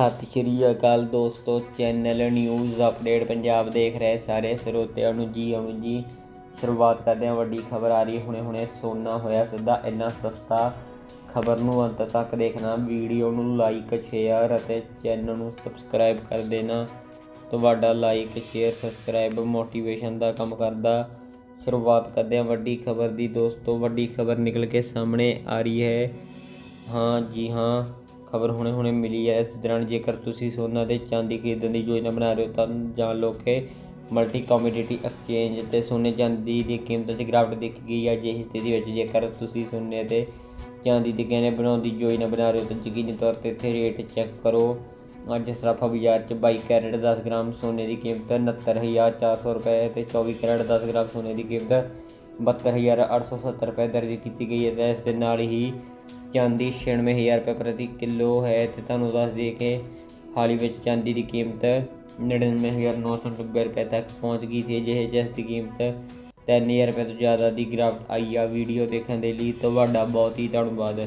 ਸਤਿ ਸ਼੍ਰੀ ਅਕਾਲ ਦੋਸਤੋ channel news update Punjab ਦੇਖ ਰਹੇ ਸਾਰੇ ਸਰੋਤਿਆਂ ਨੂੰ ਜੀ ਆਉਣ ਜੀ। ਸ਼ੁਰੂਆਤ ਕਰਦੇ ਹਾਂ, ਵੱਡੀ ਖਬਰ ਆ ਰਹੀ ਹੁਣੇ ਹੁਣੇ ਸੋਨਾ ਹੋਇਆ ਸਿੱਧਾ, ਇੰਨਾ ਸਸਤਾ ਖਬਰ ਨੂੰ ਅੰਤ ਤੱਕ ਦੇਖਣਾ। ਵੀਡੀਓ ਨੂੰ ਲਾਈਕ ਸ਼ੇਅਰ ਅਤੇ ਚੈਨਲ ਨੂੰ ਸਬਸਕ੍ਰਾਈਬ ਕਰ ਦੇਣਾ। ਤੁਹਾਡਾ ਲਾਈਕ ਸ਼ੇਅਰ ਸਬਸਕ੍ਰਾਈਬ ਮੋਟੀਵੇਸ਼ਨ ਦਾ ਕੰਮ ਕਰਦਾ। ਸ਼ੁਰੂਆਤ ਕਰਦੇ ਹਾਂ ਵੱਡੀ ਖਬਰ ਦੀ ਦੋਸਤੋ, ਵੱਡੀ ਖਬਰ ਨਿਕਲ ਕੇ ਸਾਹਮਣੇ ਆ ਰਹੀ ਹੈ। ਹਾਂ ਜੀ ਹਾਂ। ਖਬਰ ਹੁਣੇ ਹੁਣੇ ਮਿਲੀ ਹੈ। ਇਸ ਦੌਰਾਨ ਜੇਕਰ ਤੁਸੀਂ ਸੋਨਾ ਤੇ ਚਾਂਦੀ ਖਰੀਦਣ ਦੀ ਯੋਜਨਾ ਬਣਾ ਰਹੇ ਹੋ ਤਾਂ ਜਾਣ ਲਓ ਕਿ ਮਲਟੀ ਕਮੋਡਿਟੀ ਐਕਸਚੇਂਜ ਤੇ ਸੋਨੇ ਚਾਂਦੀ ਦੀ ਕੀਮਤਾਂ 'ਚ ਗਿਰਾਵਟ ਦੇਖੀ ਗਈ ਹੈ। ਅਜਿਹੀ ਸਥਿਤੀ ਵਿੱਚ ਜੇਕਰ ਤੁਸੀਂ ਸੋਨੇ ਤੇ ਚਾਂਦੀ ਦੇ ਗਹਿਣੇ ਬਣਾਉਣ ਦੀ ਯੋਜਨਾ ਬਣਾ ਰਹੇ ਹੋ ਤਾਂ ਯਕੀਨੀ ਤੌਰ ਤੇ ਇੱਥੇ ਰੇਟ ਚੈੱਕ ਕਰੋ। ਅੱਜ ਸਰਾਫਾ ਬਾਜ਼ਾਰ 'ਚ 22 ਕੈਰਟ 10 ਗ੍ਰਾਮ ਸੋਨੇ ਦੀ ਕੀਮਤ 69400 ਰੁਪਏ ਤੇ 24 ਕੈਰਟ 10 ਗ੍ਰਾਮ ਸੋਨੇ ਦੀ ਕੀਮਤ 72870 ਰੁਪਏ ਦਰਜ ਕੀਤੀ ਗਈ ਹੈ। ਤੇ ਇਸ ਦੇ ਨਾਲ ਹੀ ਚਾਂਦੀ 96000 ਰੁਪਏ ਪ੍ਰਤੀ ਕਿਲੋ ਹੈ ਤੇ ਤੁਹਾਨੂੰ ਦੱਸ ਦਈਏ ਕਿ ਹਾਲ ਹੀ ਵਿੱਚ ਚਾਂਦੀ ਦੀ ਕੀਮਤ 99990 ਰੁਪਏ ਤੱਕ ਪਹੁੰਚ ਗਈ ਸੀ। ਜਿਹੇ ਜਿਸ ਦੀ ਕੀਮਤ 3000 ਰੁਪਏ ਤੋਂ ਜ਼ਿਆਦਾ ਦੀ ਗਿਰਾਵਟ ਆਈ ਆ ਵੀਡੀਓ ਦੇਖਣ ਦੇ ਲਈ। ਤੁਹਾਡਾ ਬਹੁਤ ਹੀ ਧੰਨਵਾਦ।